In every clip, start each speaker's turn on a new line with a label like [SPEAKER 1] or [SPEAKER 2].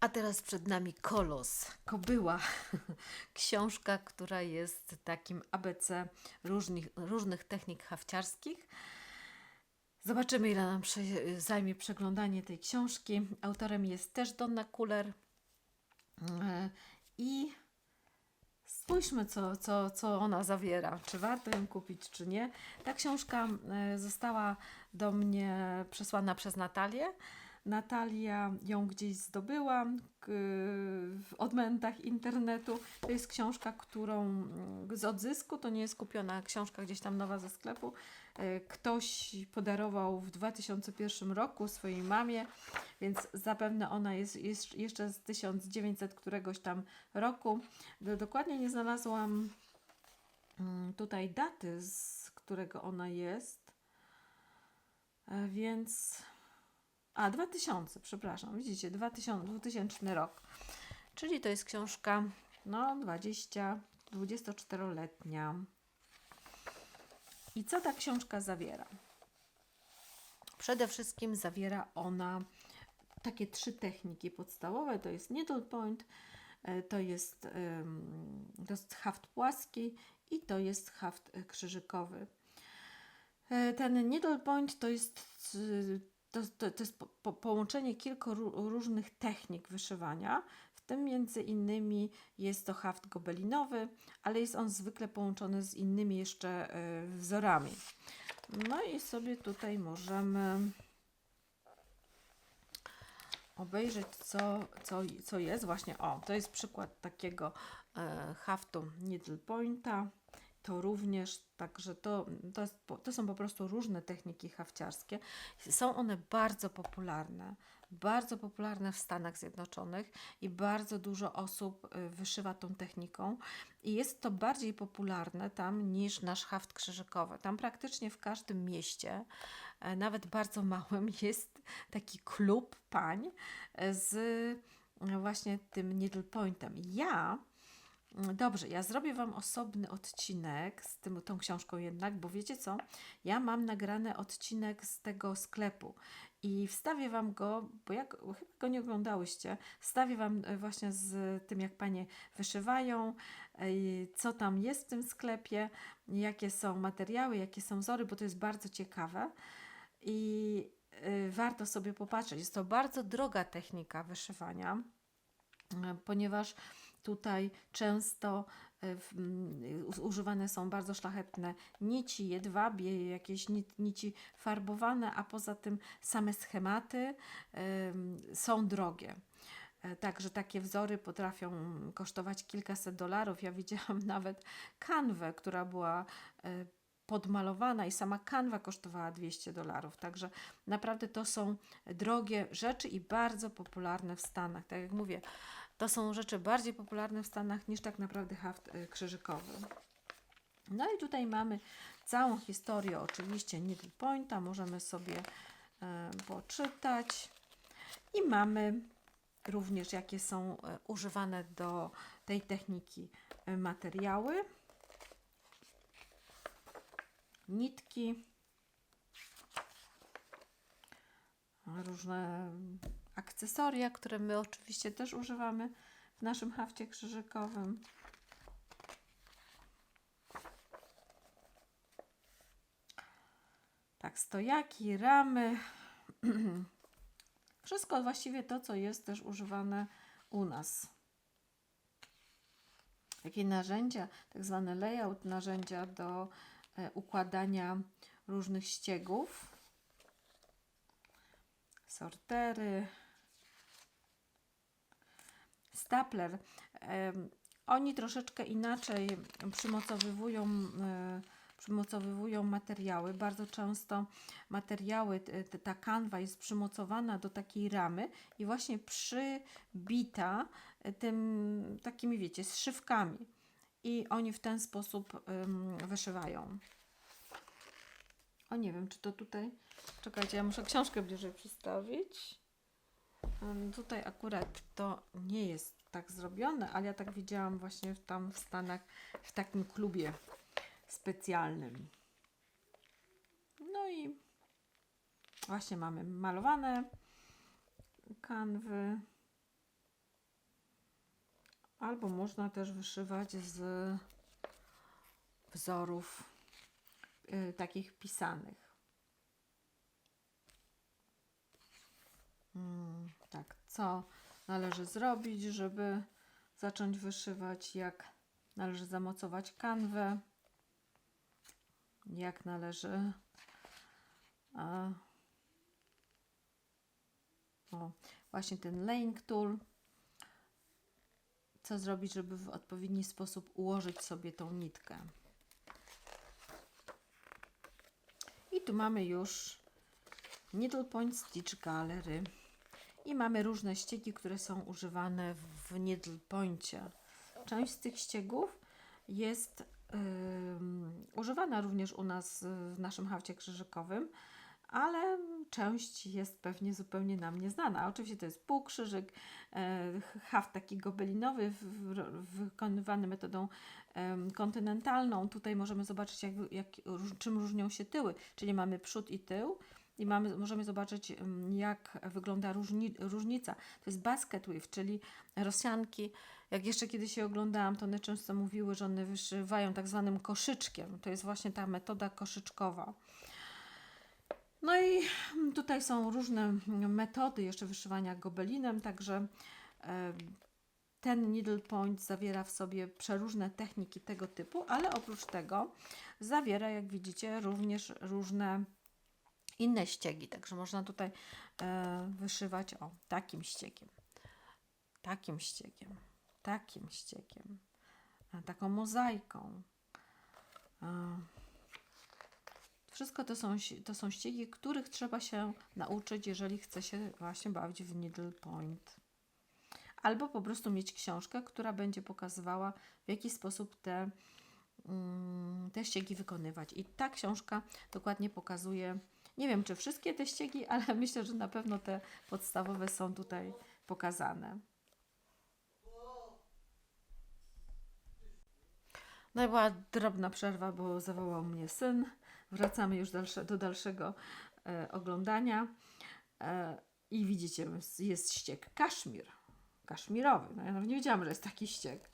[SPEAKER 1] A teraz przed nami Kolos, Kobyła. Książka, która jest takim ABC różnych, różnych technik hafciarskich. Zobaczymy, ile nam zajmie przeglądanie tej książki. Autorem jest też Donna Kuller. E, I spójrzmy, co, co, co ona zawiera. Czy warto ją kupić, czy nie. Ta książka e, została do mnie przesłana przez Natalię. Natalia ją gdzieś zdobyła w odmętach internetu. To jest książka, którą mm, z odzysku, to nie jest kupiona książka gdzieś tam nowa ze sklepu. E, Ktoś podarował w 2001 roku swojej mamie, więc zapewne ona jest, jest jeszcze z 1900 któregoś tam roku. Do- Dokładnie nie znalazłam mm, tutaj daty, z którego ona jest, E, więc a, 2000, przepraszam, widzicie, 2000, 2000 rok. Czyli to jest książka, no, 20, 24-letnia. I co ta książka zawiera? Przede wszystkim zawiera ona takie trzy techniki podstawowe. To jest needle point, e, to jest, to jest haft płaski i to jest haft krzyżykowy. E, Ten needle point to jest, to, to, to jest po, po, połączenie kilku ró- różnych technik wyszywania. W tym między innymi jest to haft gobelinowy, ale jest on zwykle połączony z innymi jeszcze e, wzorami. No i sobie tutaj możemy obejrzeć, co, co, co jest. Właśnie, o, to jest przykład takiego e, haftu needle pointa. To również, także to, to, to są po prostu różne techniki hafciarskie. Są one bardzo popularne, bardzo popularne w Stanach Zjednoczonych i bardzo dużo osób y, wyszywa tą techniką. I jest to bardziej popularne tam niż nasz haft krzyżykowy. Tam praktycznie w każdym mieście, e, nawet bardzo małym, jest taki klub pań e, z e, właśnie tym needle pointem. Ja Dobrze, ja zrobię Wam osobny odcinek z tym, tą książką jednak, bo wiecie co? Ja mam nagrany odcinek z tego sklepu i wstawię Wam go, bo jak chyba go nie oglądałyście, wstawię Wam e, właśnie z tym, jak Panie wyszywają, e, co tam jest w tym sklepie, jakie są materiały, jakie są wzory, bo to jest bardzo ciekawe i y, warto sobie popatrzeć. Jest to bardzo droga technika wyszywania, e, ponieważ tutaj często e, używane są bardzo szlachetne nici, jedwabie, jakieś ni- nici farbowane, a poza tym same schematy em, są drogie. E, Także takie wzory potrafią kosztować kilkaset dolarów. Ja widziałam nawet kanwę, która była e, podmalowana i sama kanwa kosztowała 200 dolarów. Także naprawdę to są drogie rzeczy i bardzo popularne w Stanach. Tak jak mówię, to są rzeczy bardziej popularne w Stanach niż tak naprawdę haft y, krzyżykowy. No i tutaj mamy całą historię oczywiście needle pointa, możemy sobie e, poczytać i mamy również jakie są e, używane do tej techniki e, materiały. Nitki, różne akcesoria, które my oczywiście też używamy w naszym hafcie krzyżykowym. Tak, stojaki, ramy. Wszystko właściwie to, co jest też używane u nas. Takie narzędzia, tak zwane layout, narzędzia do e, układania różnych ściegów. Sortery, stapler. Oni troszeczkę inaczej przymocowywują, e, przymocowywują materiały. Bardzo często materiały, ta kanwa jest przymocowana do takiej ramy i właśnie przybita e, tym takimi, wiecie, zszywkami. I oni w ten sposób wyszywają. O, nie wiem, czy to tutaj... Czekajcie, ja muszę książkę bliżej przystawić. Tutaj akurat to nie jest tak zrobione, ale ja tak widziałam właśnie tam w Stanach w takim klubie specjalnym. No i właśnie mamy malowane kanwy. Albo można też wyszywać z wzorów y, takich pisanych. Mm, tak, co należy zrobić, żeby zacząć wyszywać, jak należy zamocować kanwę, jak należy a, o, właśnie ten laying tool. Co zrobić, żeby w odpowiedni sposób ułożyć sobie tą nitkę. I tu mamy już Needle Point Stitch Gallery. I mamy różne ściegi, które są używane w Needle Poincie. Część z tych ściegów jest ym, używana również u nas w naszym hafcie krzyżykowym, ale część jest pewnie zupełnie nam nieznana. Oczywiście to jest półkrzyżyk, e, haft taki gobelinowy, wykonywany metodą kontynentalną. Tutaj możemy zobaczyć, jak, jak, czym różnią się tyły, czyli mamy przód i tył. I mamy, możemy zobaczyć, em, jak wygląda różni, różnica. To jest basket weave, czyli Rosjanki. Jak jeszcze kiedyś je oglądałam, to one często mówiły, że one wyszywają tak zwanym koszyczkiem. To jest właśnie ta metoda koszyczkowa. No i tutaj są różne metody jeszcze wyszywania gobelinem, także ten needle point zawiera w sobie przeróżne techniki tego typu, ale oprócz tego zawiera, jak widzicie, również różne inne ściegi. Także można tutaj e, wyszywać o takim ściegiem, takim ściegiem, takim ściegiem, taką mozaiką. E, wszystko to są, to są ściegi, których trzeba się nauczyć, jeżeli chce się właśnie bawić w needle point. Albo po prostu mieć książkę, która będzie pokazywała, w jaki sposób te, mm, te ściegi wykonywać. I ta książka dokładnie pokazuje, nie wiem czy wszystkie te ściegi, ale myślę, że na pewno te podstawowe są tutaj pokazane. No i była drobna przerwa, bo zawołał mnie syn. Wracamy już dalsze, do dalszego e, oglądania. E, I widzicie, jest- ścieg kaszmir. Kaszmirowy. No ja nie wiedziałam, że jest taki ścieg.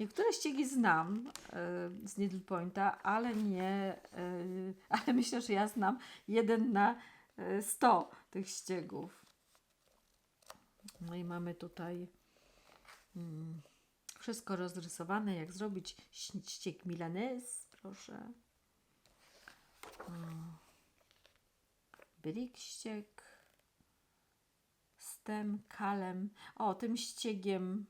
[SPEAKER 1] Niektóre ściegi znam e, z Needle Pointa, ale nie, e, ale myślę, że ja znam jeden na e, 100 tych ściegów. No i mamy tutaj mm, wszystko rozrysowane, jak zrobić ścieg milanese, proszę. Bylik ścieg, stem, kalem. O, tym ściegiem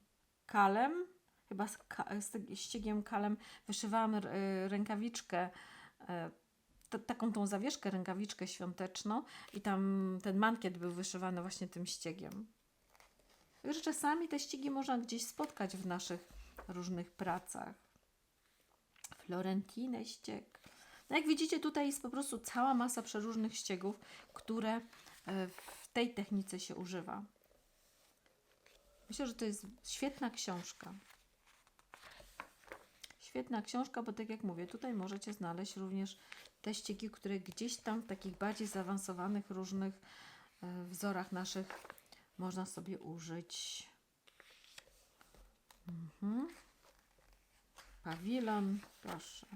[SPEAKER 1] kalem, chyba z, z ściegiem kalem wyszywałam rękawiczkę, e, taką tą zawieszkę, rękawiczkę świąteczną i tam ten mankiet był wyszywany właśnie tym ściegiem. Także czasami te ściegi można gdzieś spotkać w naszych różnych pracach. Florentinę ścieg. No jak widzicie, tutaj jest po prostu cała masa przeróżnych ściegów, które e, w tej technice się używa. Myślę, że to jest świetna książka. Świetna książka, bo tak jak mówię, tutaj możecie znaleźć również te ściegi, które gdzieś tam w takich bardziej zaawansowanych różnych e, wzorach naszych można sobie użyć. Mhm. Pawilon, proszę.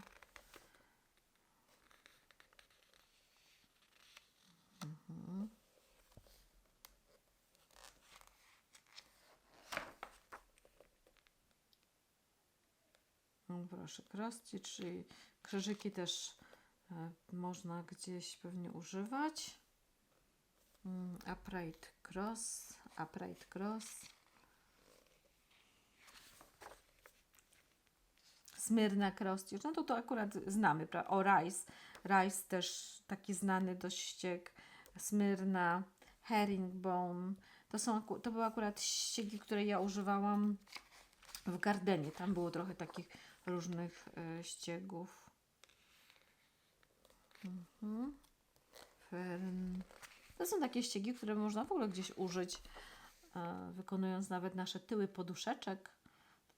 [SPEAKER 1] Mhm. Proszę, cross stitch, czyli krzyżyki też e, można gdzieś pewnie używać. Mm, upright cross, upright cross. Smyrna stitch, no to to akurat znamy, prawda? O, rice, rice też taki znany dość ścieg. Smyrna, herringbone. To, są, to były akurat ściegi, które ja używałam w Gardenie. Tam było trochę takich różnych e, ściegów. Mhm. To są takie ściegi, które można w ogóle gdzieś użyć, e, wykonując nawet nasze tyły poduszeczek.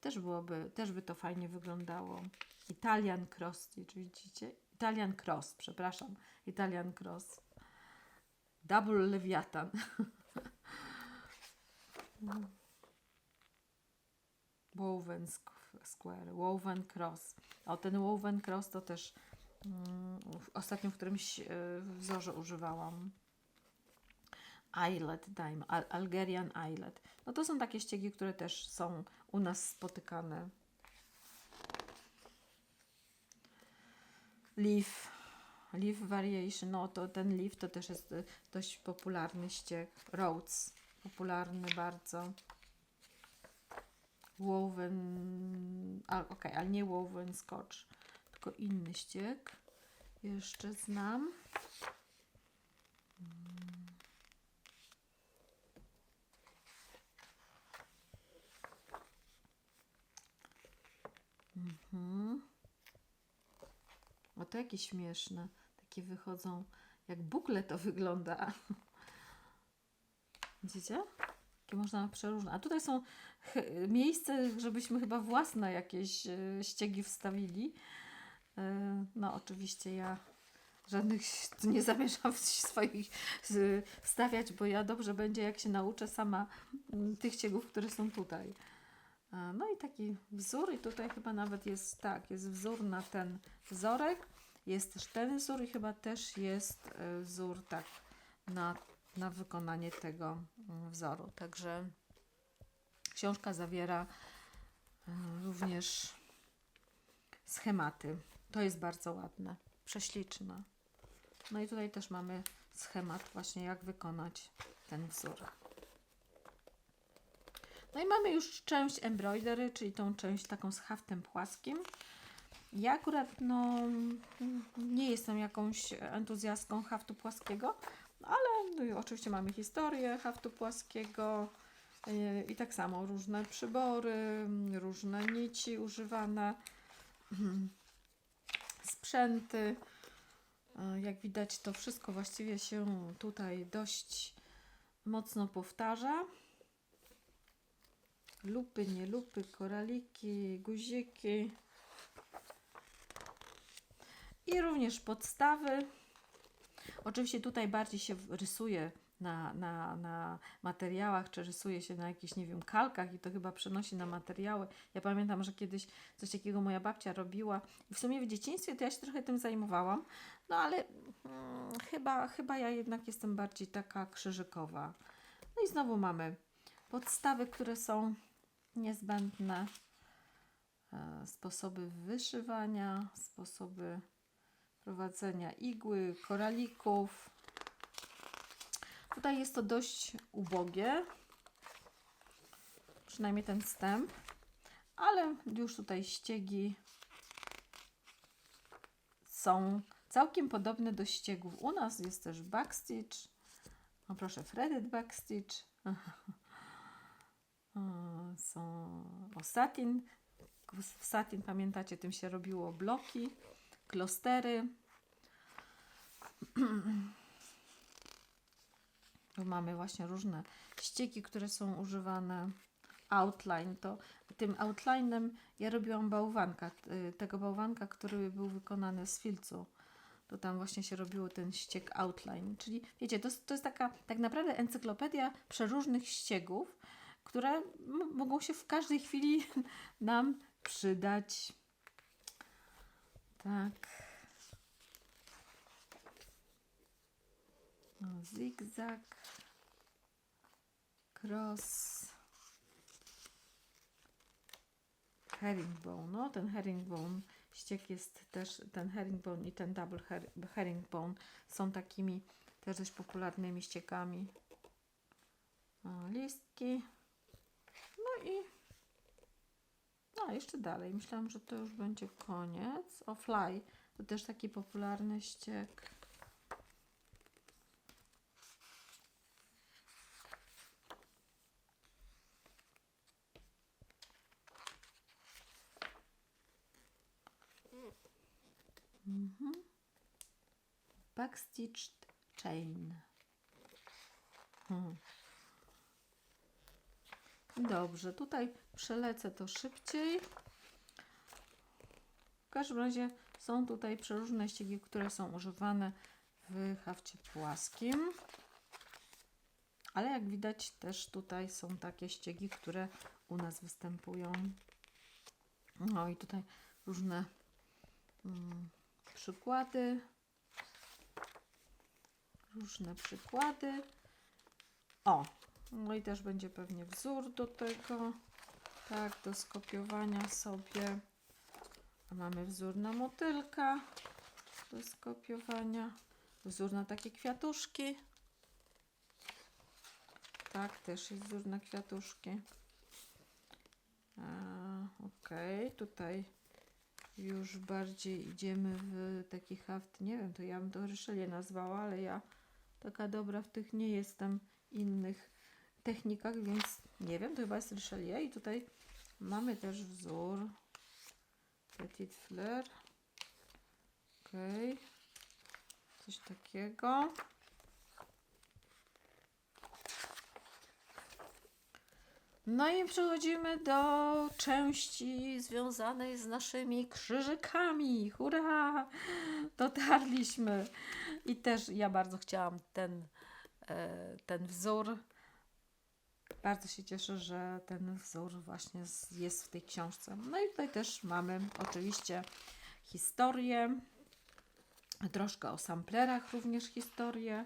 [SPEAKER 1] Też byłoby, też by to fajnie wyglądało. Italian cross stitch, widzicie? Italian cross, przepraszam. Italian cross. Double lewiatan. Woven Square, Woven Cross. O, ten Woven Cross to też mm, ostatnio w którymś e, wzorze używałam. Eyelet Dime, Al Algerian Eyelet. No to są takie ściegi, które też są u nas spotykane. Leaf, Leaf Variation, no to ten leaf to też jest y, dość popularny ścieg. Rhodes, popularny bardzo. Woven, a, okej, ale nie Woven Scotch, tylko inny ścieg. Jeszcze znam. Mhm. O, to jakieś śmieszne. Takie wychodzą, jak bukle to wygląda. Widzicie? Można przeróżne. A tutaj są miejsce, żebyśmy chyba własne jakieś e, ściegi wstawili. E, No, oczywiście ja żadnych nie zamierzam swoich wstawiać, bo ja dobrze będzie, jak się nauczę sama mm, tych ściegów, które są tutaj. E, No i taki wzór, i tutaj chyba nawet jest tak, jest wzór na ten wzorek, jest też ten wzór i chyba też jest wzór tak na, na wykonanie tego mm, wzoru. Także książka zawiera e, również schematy. To jest bardzo ładne, prześliczne. No i tutaj też mamy schemat właśnie jak wykonać ten wzór. No i mamy już część embroidery, czyli tą część taką z haftem płaskim. Ja akurat no, nie jestem jakąś entuzjastką haftu płaskiego, no, oczywiście mamy historię haftu płaskiego yy, i tak samo różne przybory, różne nici używane, sprzęty. Yy, Jak widać, to wszystko właściwie się tutaj dość mocno powtarza lupy, nie lupy, koraliki, guziki i również podstawy. Oczywiście tutaj bardziej się rysuje na, na, na materiałach, czy rysuje się na jakichś, nie wiem, kalkach i to chyba przenosi na materiały. Ja pamiętam, że kiedyś coś takiego moja babcia robiła w sumie w dzieciństwie to ja się trochę tym zajmowałam, no ale mm, chyba, chyba ja jednak jestem bardziej taka krzyżykowa. No i znowu mamy podstawy, które są niezbędne, e, sposoby wyszywania, sposoby prowadzenia igły, koralików. Tutaj jest to dość ubogie, przynajmniej ten wstęp, ale już tutaj ściegi są całkiem podobne do ściegów. U nas jest też backstitch. O proszę, threaded backstitch. Są o satin. W satin, pamiętacie, tym się robiło bloki, klostery. Tu mamy właśnie różne ścieki, które są używane. Outline to tym outlinem ja robiłam bałwanka, y, tego bałwanka, który był wykonany z filcu. To tam właśnie się robiło ten ściek outline. Czyli wiecie, to, to jest taka tak naprawdę encyklopedia przeróżnych ściegów, które mogą się w każdej chwili nam przydać. Tak. O, zigzag, cross, herringbone. No, ten herringbone ściek jest też, ten herringbone i ten double her- herringbone są takimi też dość popularnymi ściekami. O, listki. No i no, jeszcze dalej. Myślałam, że to już będzie koniec. O, fly. To też taki popularny ściek. Mhm. Backstitched chain. Hmm. Dobrze, tutaj przelecę to szybciej. W każdym razie są tutaj przeróżne ściegi, które są używane w hafcie płaskim. Ale jak widać też tutaj są takie ściegi, które u nas występują. No i tutaj różne mm, przykłady. Różne przykłady. O, no i też będzie pewnie wzór do tego. Tak, do skopiowania sobie. A mamy wzór na motylka do skopiowania. Wzór na takie kwiatuszki. Tak, też jest wzór na kwiatuszki. Ok, tutaj już bardziej idziemy w taki haft. Nie wiem, to ja bym to ryszelię nazwała, ale ja taka dobra w tych nie jestem innych technikach, więc nie wiem, to chyba jest ryszelię. I tutaj mamy też wzór Petit Fleur. Ok, coś takiego. No i przechodzimy do części związanej z naszymi krzyżykami. Hurra! Dotarliśmy. I też ja bardzo chciałam ten, e, ten wzór. Bardzo się cieszę, że ten wzór właśnie jest w tej książce. No i tutaj też mamy oczywiście historię. Troszkę o samplerach również historię.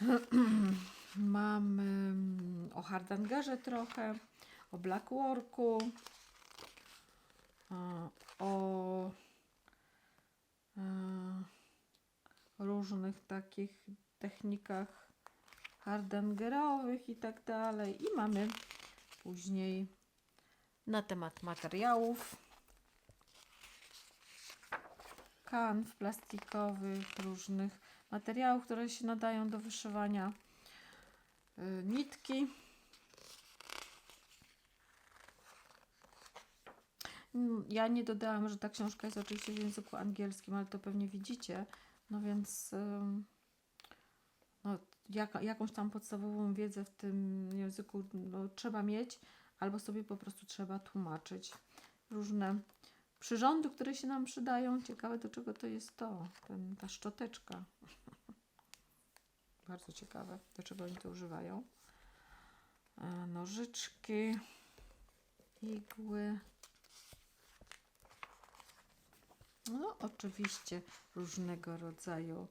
[SPEAKER 1] Mamy mm, o Hardangerze trochę, o Blackworku, o e, różnych takich technikach hardangerowych i tak dalej. I mamy później na temat materiałów, kanw plastikowych, różnych materiałów, które się nadają do wyszywania y, nitki. Ja nie dodałam, że ta książka jest oczywiście w języku angielskim, ale to pewnie widzicie. No więc jaka, jakąś tam podstawową wiedzę w tym języku no, trzeba mieć, albo sobie po prostu trzeba tłumaczyć różne przyrządy, które się nam przydają. Ciekawe, do czego to jest to, ten, ta szczoteczka. Bardzo ciekawe, do czego oni to używają. E, Nożyczki, igły. No, oczywiście różnego rodzaju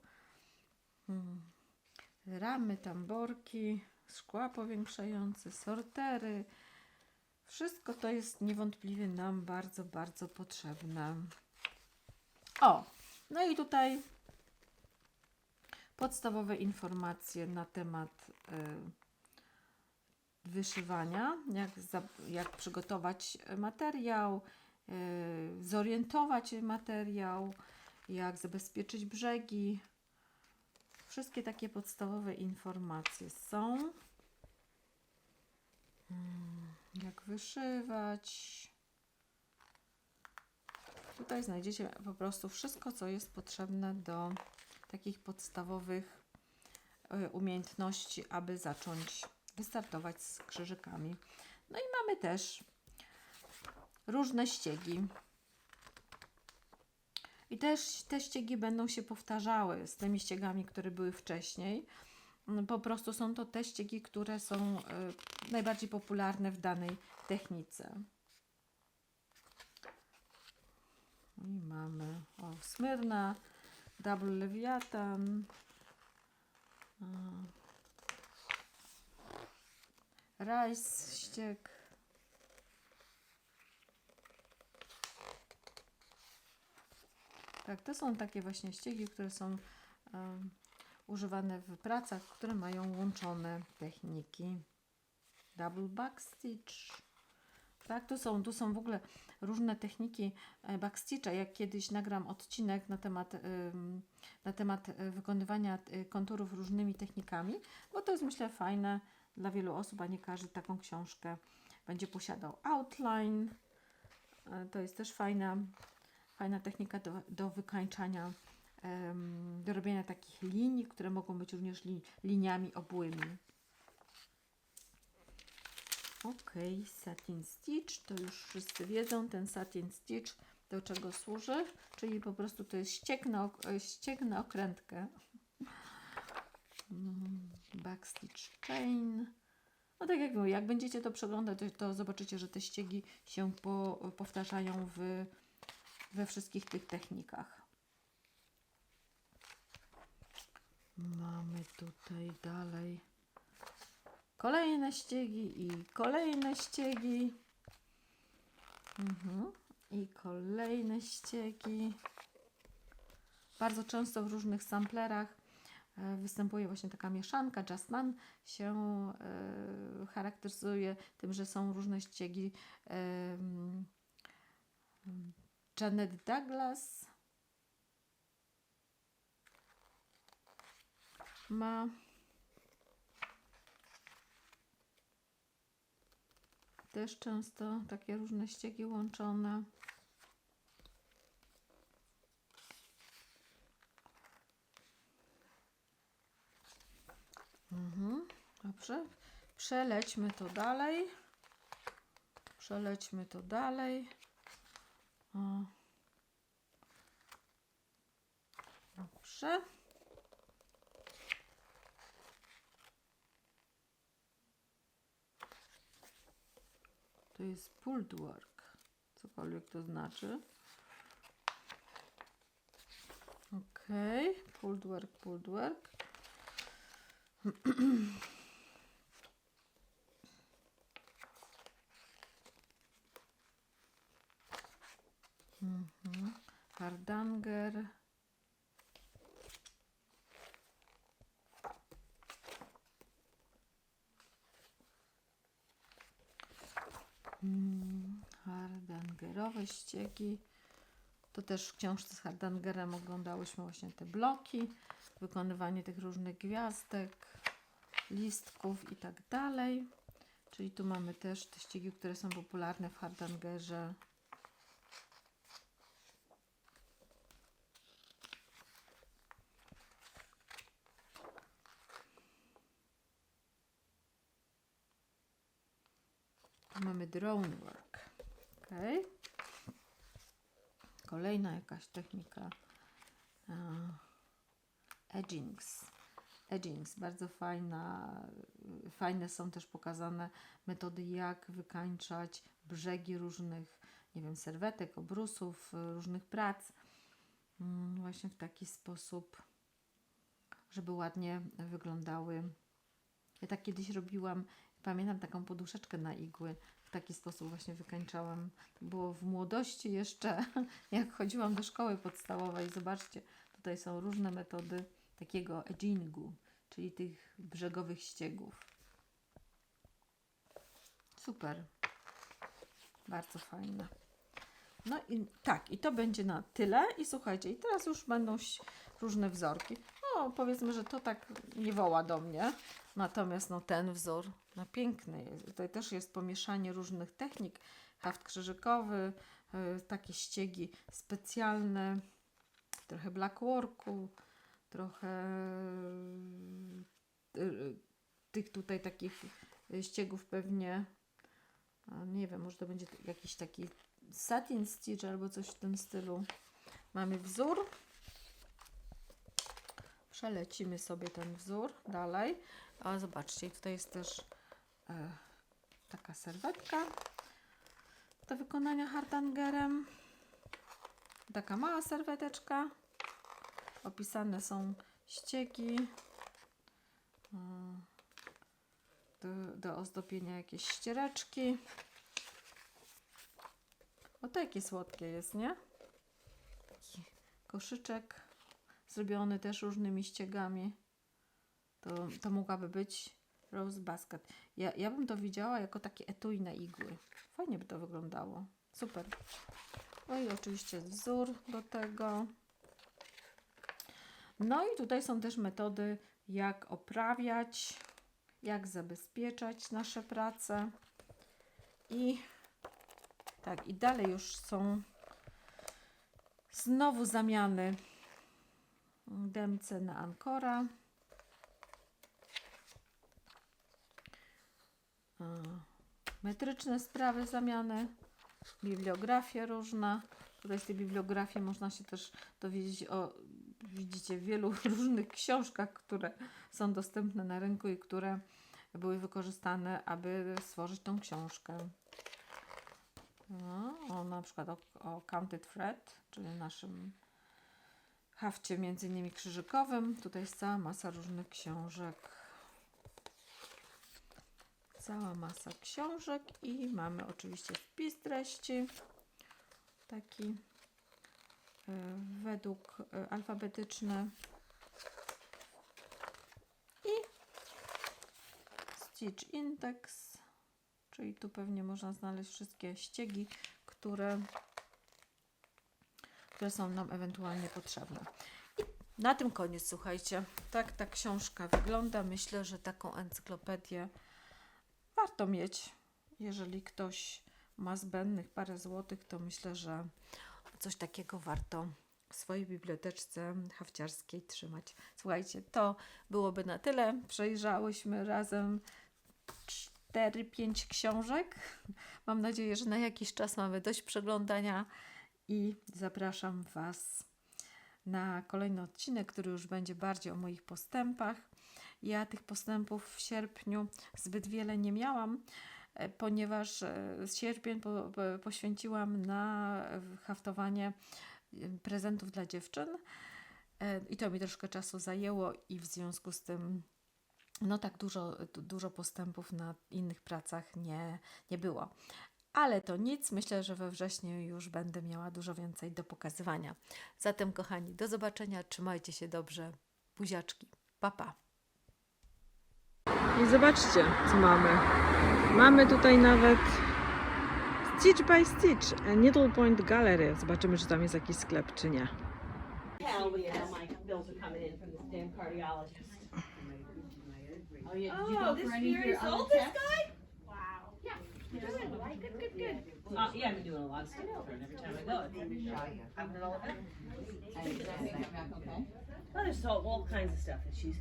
[SPEAKER 1] ramy, tamborki, szkła powiększające, sortery. Wszystko to jest niewątpliwie nam bardzo, bardzo potrzebne. O, no i tutaj podstawowe informacje na temat y, wyszywania, jak, za, jak przygotować materiał, y, zorientować materiał, jak zabezpieczyć brzegi. Wszystkie takie podstawowe informacje są. Mm, Jak wyszywać. Tutaj znajdziecie po prostu wszystko, co jest potrzebne do takich podstawowych y, umiejętności, aby zacząć wystartować z krzyżykami. No i mamy też różne ściegi. I też te ściegi będą się powtarzały z tymi ściegami, które były wcześniej. Mm, Po prostu są to te ściegi, które są y, najbardziej popularne w danej technice. I mamy o, Smyrna, Double Leviathan, Rice ścieg. Tak, to są takie właśnie ściegi, które są em, używane w pracach, które mają łączone techniki. Double backstitch. Tak, tu są, tu są w ogóle różne techniki e, backstitcha. Jak kiedyś nagram odcinek na temat, na temat e, wykonywania e, konturów różnymi technikami, bo to jest myślę fajne dla wielu osób, a nie każdy taką książkę będzie posiadał. Outline to jest też fajna, fajna technika do, do wykańczania, do robienia takich linii, które mogą być również li, liniami obłymi. Ok, satin stitch, to już wszyscy wiedzą, ten satin stitch do czego służy, czyli po prostu to jest ściek na, ściek na okrętkę. Mm, backstitch chain. No tak jak mówię, jak będziecie to przeglądać, to, to zobaczycie, że te ściegi się po, powtarzają w, we wszystkich tych technikach. Mamy tutaj dalej kolejne ściegi i kolejne ściegi. Mhm. I kolejne ściegi. Bardzo często w różnych samplerach e, występuje właśnie taka mieszanka. Jasman się e, charakteryzuje tym, że są różne ściegi. Mm, Janet Douglas ma też często takie różne ściegi łączone. Mhm, dobrze. Przelećmy to dalej. Przelećmy to dalej. Dobrze. To jest pulled work. Cokolwiek to znaczy. Ok, pulled work, pulled work. Mhm. Hardanger. Mm, Hardangerowe ściegi. To też w książce z Hardangerem oglądałyśmy właśnie te bloki, wykonywanie tych różnych gwiazdek, listków i tak dalej. Czyli tu mamy też te ściegi, które są popularne w Hardangerze. Tu mamy drone work. Ok. Kolejna jakaś technika. Uh, edgings. Edgings, bardzo fajna. Fajne są też pokazane metody, jak wykańczać brzegi różnych, nie wiem, serwetek, obrusów, y, różnych prac. Mm, Właśnie w taki sposób, żeby ładnie wyglądały. Ja tak kiedyś robiłam, pamiętam taką poduszeczkę na igły. W taki sposób właśnie wykańczałam. To było w młodości jeszcze, jak chodziłam do szkoły podstawowej. Zobaczcie, tutaj są różne metody takiego edgingu, czyli tych brzegowych ściegów. Super. Bardzo fajne. No i tak, i to będzie na tyle. I słuchajcie, i teraz już będą różne wzorki. No, powiedzmy, że to tak nie woła do mnie. Natomiast no, ten wzór no, piękny. Tutaj też jest pomieszanie różnych technik. Haft krzyżykowy, y, takie ściegi specjalne, trochę blackworku, trochę y, y, tych tutaj takich ściegów pewnie, nie wiem, może to będzie jakiś taki satin stitch albo coś w tym stylu. Mamy wzór. Przelecimy sobie ten wzór dalej. A zobaczcie, tutaj jest też e, taka serwetka do wykonania hardangerem. Taka mała serweteczka. Opisane są ściegi. E, Do, do ozdobienia jakieś ściereczki. O, to jakie słodkie jest, nie? Koszyczek zrobiony też różnymi ściegami. To, to mogłaby być Rose Basket. Ja, ja bym to widziała jako takie etui na igły. Fajnie by to wyglądało. Super. No i oczywiście wzór do tego. No i tutaj są też metody, jak oprawiać, jak zabezpieczać nasze prace. I tak, i dalej już są znowu zamiany demce na ankora. Metryczne sprawy zamiany, bibliografia różna. Tutaj z tej bibliografii można się też dowiedzieć o widzicie wielu różnych książkach, które są dostępne na rynku i które były wykorzystane, aby stworzyć tą książkę. No, o, na przykład o, o Counted Thread, czyli naszym hafcie między innymi krzyżykowym. Tutaj jest cała masa różnych książek. Cała masa książek i mamy oczywiście wpis treści. Taki y, według y, alfabetyczny. I Stitch Index, czyli tu pewnie można znaleźć wszystkie ściegi, które, które są nam ewentualnie potrzebne. I na tym koniec, słuchajcie. Tak ta książka wygląda. Myślę, że taką encyklopedię warto mieć. Jeżeli ktoś ma zbędnych parę złotych, to myślę, że coś takiego warto w swojej biblioteczce hafciarskiej trzymać. Słuchajcie, to byłoby na tyle. Przejrzałyśmy razem 4-5 książek. Mam nadzieję, że na jakiś czas mamy dość przeglądania i zapraszam Was na kolejny odcinek, który już będzie bardziej o moich postępach. Ja tych postępów w sierpniu zbyt wiele nie miałam, e, ponieważ e, sierpień po, po, poświęciłam na e, haftowanie prezentów dla dziewczyn i to mi troszkę czasu zajęło i w związku z tym no tak dużo, du- dużo postępów na innych pracach nie, nie było. Ale to nic, myślę, że we wrześniu już będę miała dużo więcej do pokazywania. Zatem, kochani, do zobaczenia, trzymajcie się dobrze, buziaczki, pa pa!
[SPEAKER 2] I zobaczcie, co mamy. Mamy tutaj nawet Stitch by Stitch, a Needle Point Gallery. Zobaczymy, czy tam jest jakiś sklep, czy nie.
[SPEAKER 3] Hell, my bills are coming in from this damn cardiologist.
[SPEAKER 4] Oh, yeah, did you
[SPEAKER 3] Oh,
[SPEAKER 4] go for any of your other?
[SPEAKER 3] Wow. Yeah. Good. Uh, yeah, I've been doing a lot of stuff for it every time I go. It's- I've been all over.
[SPEAKER 4] And did everything come back okay?
[SPEAKER 3] Oh, there's all, all kinds of stuff that she's,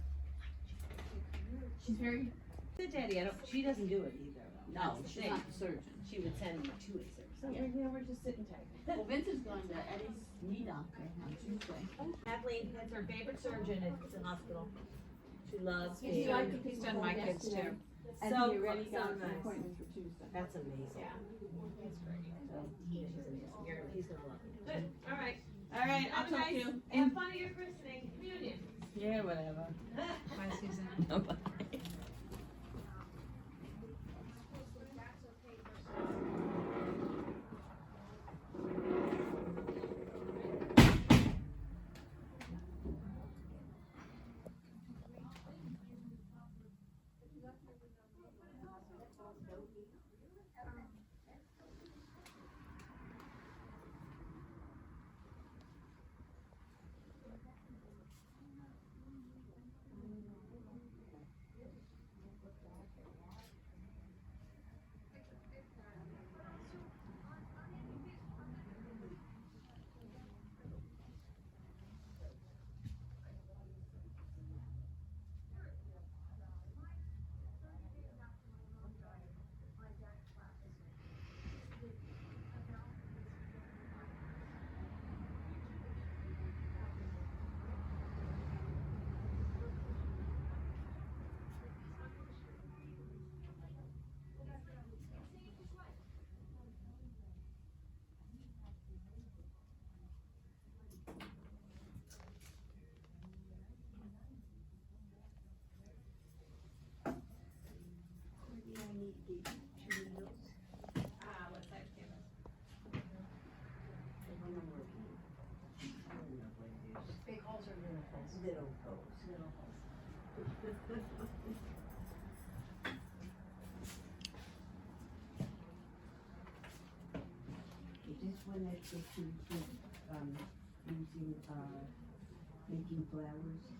[SPEAKER 4] She's very,
[SPEAKER 3] good daddy, I don't, she doesn't do it either.
[SPEAKER 4] no,
[SPEAKER 3] That's the
[SPEAKER 4] she's
[SPEAKER 3] thing.
[SPEAKER 4] not the surgeon.
[SPEAKER 3] She would send me to it, so, yeah, you know, we're just sitting tight.
[SPEAKER 4] Well, Vince is going to Eddie's knee doctor on Tuesday.
[SPEAKER 3] Kathleen, that's her favorite surgeon at the hospital. She loves
[SPEAKER 4] He's
[SPEAKER 3] me.
[SPEAKER 4] like done my kids too. And
[SPEAKER 3] So,
[SPEAKER 4] he already
[SPEAKER 3] so
[SPEAKER 4] got an
[SPEAKER 3] nice.
[SPEAKER 4] appointment for Tuesday.
[SPEAKER 3] That's amazing. Yeah. That's great. So, amazing. You're, he's gonna love you. Good, all right.
[SPEAKER 4] All right, I'll
[SPEAKER 3] Have a
[SPEAKER 4] talk to
[SPEAKER 3] nice-
[SPEAKER 4] you.
[SPEAKER 3] Have fun at your christening, communion. Yeah, whatever.
[SPEAKER 4] Bye, Susan.
[SPEAKER 3] little holes? Little holes.
[SPEAKER 5] This one that should, um, using, uh, making flowers?